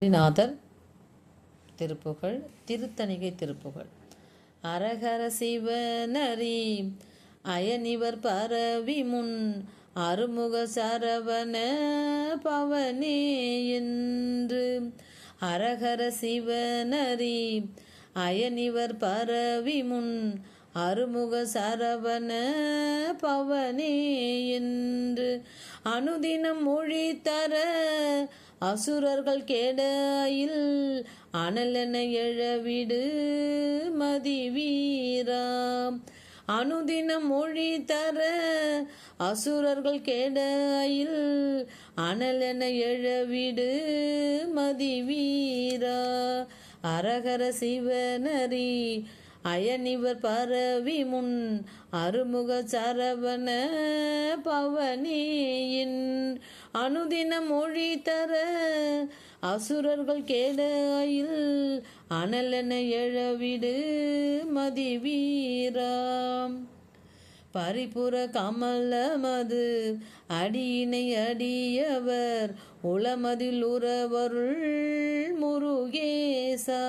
நாதர் திருப்புகழ் திருத்தணிகை திருப்புகழ். அரகர சிவனரி அயனிவர் பரவி முன் அருமுக சரவண பவனே என்று. அரகர சிவனரி அயனிவர் பரவி முன் அருமுக சரவண பவனே என்று. அனுதினம் மொழி தர அசுரர்கள் கேடையில் அனலென எழவிடு மதிவீரா அனுதினம் மொழி தர அசுரர்கள் கேடையில் அனலென எழவிடு மதிவீரா அரகர சிவனரி அயனிவர் பரவி முன் அருமுக சரவண பவனியின் அனுதின மொழி தர அசுரர்கள் கேடையில் அனலென எழவிடு மதிவீராம். பரிபுற கமலமது அடியினை அடியவர் உளமதில் உறவருள் முருகேசா.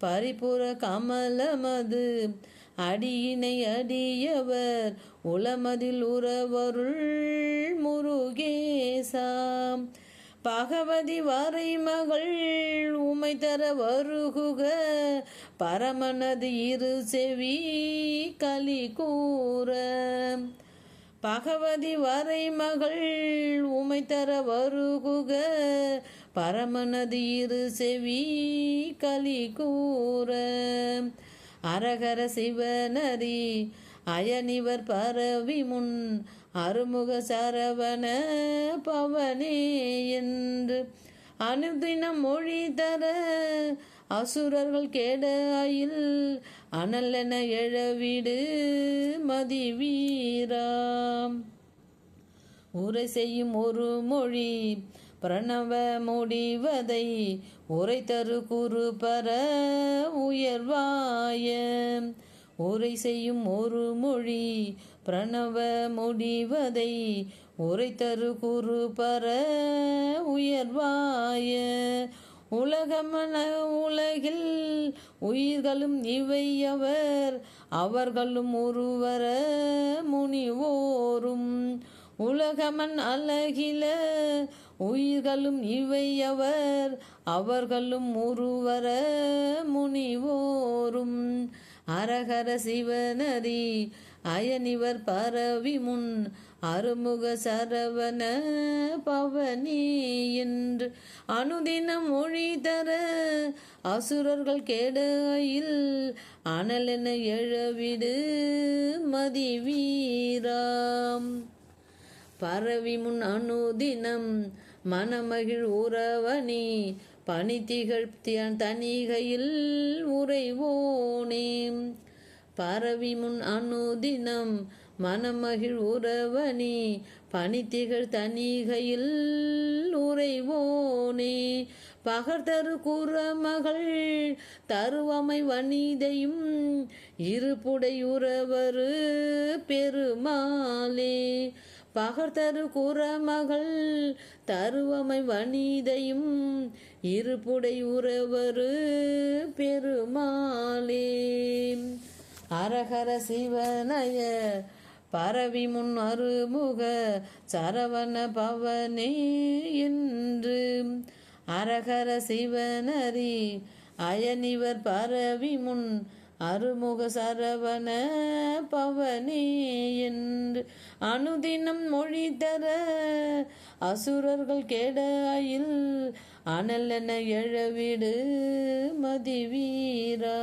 பரிபுற கமலமது அடியினை அடியவர் உளமதில் உறவருள் முருகேசாம் பகவதி வரை மகள் உமை தர வருகுக பரமனது இரு செவி கலி கூற. பகவதி வரை மகள் உமை தர வருகுக பரமனது இரு செவி கலி கூற. அரகர சிவனரி அயனிவர் பரவி முன் அருமுக சரவண பவனே என்று. அனுதினம் மொழி தர அசுரர்கள் கேடாயில் அனலென எழவிடு மதிவீராம் உரை செய்யும் ஒரு மொழி பிரணவ முடிவதை உரை தரு குரு பர உயர்வாய. உரை செய்யும் ஒரு மொழி பிரணவ முடிவதை உரை தரு குரு பர உயர்வாய. உலகமன உலகில் உயிர்களும் இவை அவர் அவர்களும் ஒருவர முனிவோரும். உலகமன் அழகில உயிர்களும் இவையவர் அவர்களும் ஒருவர முனிவோரும். அரகர சிவநதி அயனிவர் பரவி முன் அருமுக சரவண பவனி என்று. அனுதினம் மொழி தர அசுரர்கள் கேடையில் அனலென எழவிடு மதிவீராம். பரவி முன் அனுதினம் மனமகிழ் உறவனி பனித்திகழ் தனிகையில் உறைவோனே. பரவி முன் அனுதினம் மனமகிழ் உறவனி பனித்திகழ் தனிகையில் உறைவோனே. பகர்தரு குறமகள் தருவமை வனிதையும் இருப்புடையுறவரு பெருமாளே. பகர்தரு குறமகள் தருவமை வனிதையும் இருப்புடை உறவரு பெருமாளே. அரகர சிவனய பரவி முன் அருமுக சரவண பவனே என்று. அரகர சிவனரி அயனிவர் பரவி முன் அருமுக சரவண பவனே என்று அனுதினம் மொழி தர அசுரர்கள் கேடாயில் அனலென எழவிடு மதிவீரா.